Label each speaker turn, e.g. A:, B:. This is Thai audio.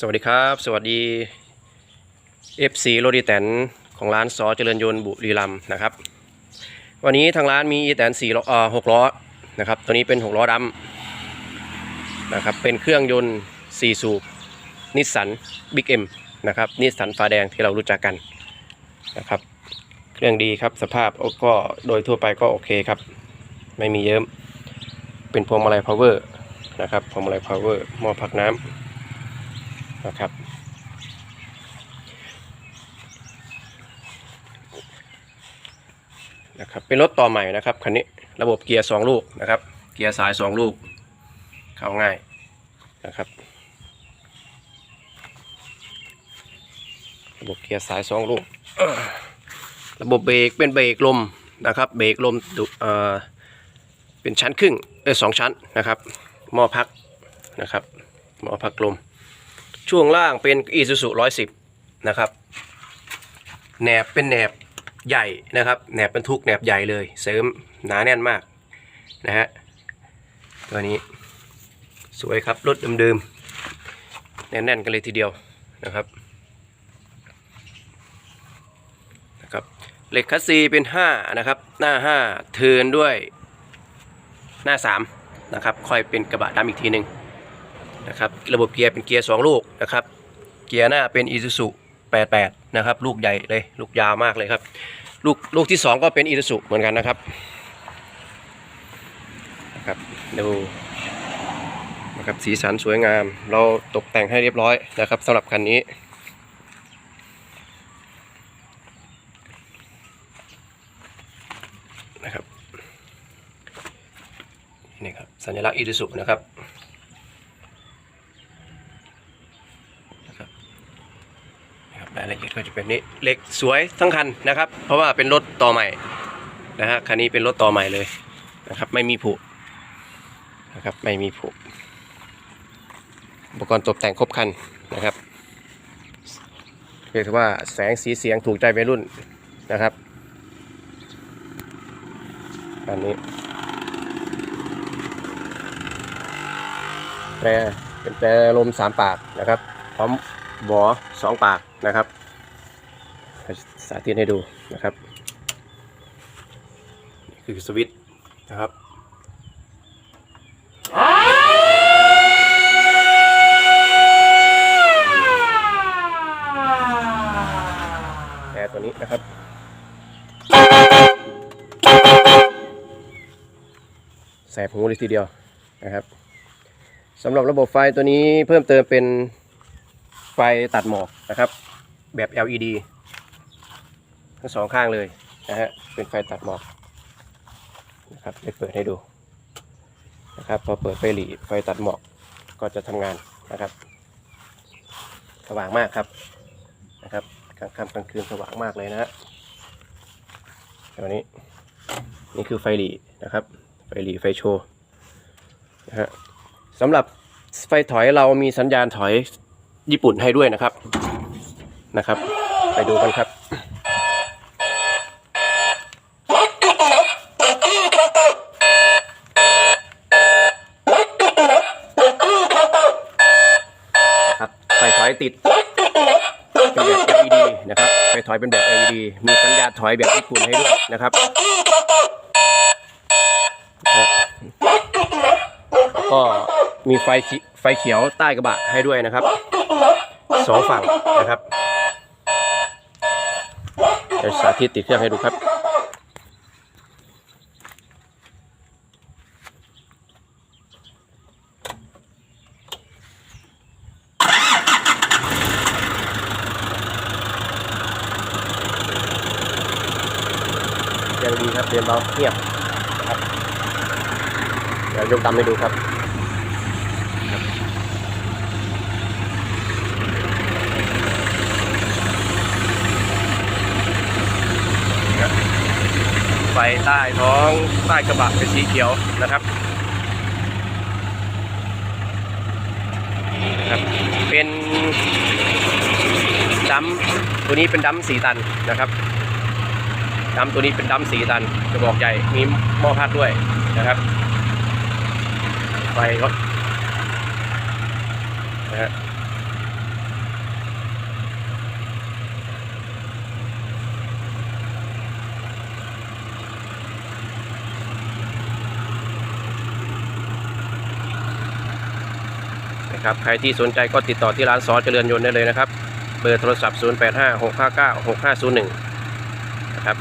A: สวัสดีครับ สวัสดี FC โรดีแตนของร้านซอเจริญยนต์บุรีรัมย์นะครับ วันนี้ทางร้านมีอีแตนสี่ล้อเอ่อหกล้อนะครับตัวนี้เป็นหกล้อดำนะครับเป็นเครื่องยนต์สี่สูบนิสสันบิ๊กเอ็มนะครับนิสสันฟ้าแดงที่เรารู้จักกันนะครับ เครื่องดีครับสภาพก็โดยทั่วไปก็โอเคครับ ไม่มีเยิ้มเป็นพวงมาลัยพาวเวอร์นะครับพวงมาลัยพาวเวอร์หม้อพักน้ำ นะครับ นะครับ เป็นรถต่อใหม่นะครับคันนี้ระบบเกียร์สองลูกนะครับ เกียร์สายสองลูก เข้าง่ายนะครับระบบเกียร์สายสองลูก ระบบเบรกเป็นเบรกลมนะครับเบรกลมเอ่อเป็นชั้นครึ่งเออสองชั้นนะครับหม้อพักนะครับหม้อพักลม ช่วงล่างเป็น Isuzu 110นะครับแหนบเป็นแหนบใหญ่นะครับแหนบเป็นทุกแหนบใหญ่เลย เสริมหนาแน่นมากนะฮะตัวนี้สวยครับรถเดิมๆแน่นๆกันเลยทีเดียวนะครับนะครับเหล็กคัสซีเป็น 5 นะครับ หน้า 5 เทินด้วยหน้า 3 นะครับค่อยเป็นกระบะดำอีกทีหนึ่ง นะครับระบบเกียร์เป็นเกียร์2ลูกนะครับเกียร์หน้าเป็น Isuzu 88 นะครับ ลูกใหญ่เลยลูกยาวมากเลยครับ ลูกลูกที่ 2 ก็เป็น Isuzu เหมือนกันนะครับนะครับดูนะครับสีสันสวยงาม เราตกแต่งให้เรียบร้อยนะครับสำหรับคันนี้นะครับนี่ครับสัญลักษณ์ Isuzu นะครับนะครับ รายละเอียดก็จะเป็นนี้เหล็กสวยทั้งคันนะครับ เพราะว่าเป็นรถต่อใหม่นะฮะคันนี้เป็นรถต่อใหม่เลยนะครับ ไม่มีผุนะครับไม่มีผุอุปกรณ์ตกแต่งครบคันนะครับเรียกว่าแสงสีเสียงถูกใจวัยรุ่นนะครับอันนี้แปรเป็นแปรลมสามปากนะครับ พร้อมหวอสองปาก นะครับสาธิตให้ดูนะครับนี่คือสวิตช์นะครับแอร์ตัวนี้นะครับแสบหูเลยทีเดียวนะครับสำหรับระบบไฟตัวนี้เพิ่มเติมเป็น ไฟตัดหมอกนะครับ แบบ LED ทั้งสองข้างเลยนะฮะเป็นไฟตัดหมอกนะครับได้เปิดให้ดูนะครับพอเปิดไฟหลีไฟตัดหมอกก็จะทำงานนะครับ สว่างมากครับนะครับกลางค่ำกลางคืนสว่างมากเลยนะฮะตัวนี้นี่คือไฟหลีนะครับ ไฟหลีไฟโชว์นะฮะสำหรับไฟถอยเรามีสัญญาณถอย ญี่ปุ่นให้ด้วยนะครับนะครับ ไปดูกันครับครับไฟถอยติดเป็นแบบ LED นะครับไฟถอยเป็นแบบ LED มีสัญญาณถอยแบบญี่ปุ่นให้ด้วยนะครับก็มีไฟขีไฟเขียวใต้กระบะให้ด้วยนะครับ สองฝั่งนะครับเดี๋ยวสาธิตติดเครื่องให้ดูครับยังดีครับเรียนเบาเงียบนะครับเดี๋ยวยกตามให้ดูครับ ไฟใต้ท้องใต้กระบะเป็นสีเขียวนะครับครับ เป็นดัมตัวนี้เป็นดัมสีตันนะครับดัมตัวนี้เป็นดัมสีตันกระบอกใหญ่มีหม้อพัดด้วยนะครับไฟก็ นะครับใครที่สนใจก็ติดต่อที่ร้านซอเจริญยนต์ได้เลยนะครับ เบอร์โทรศัพท์ 0 8 5 6 5 9 6 5 0 1 นะครับ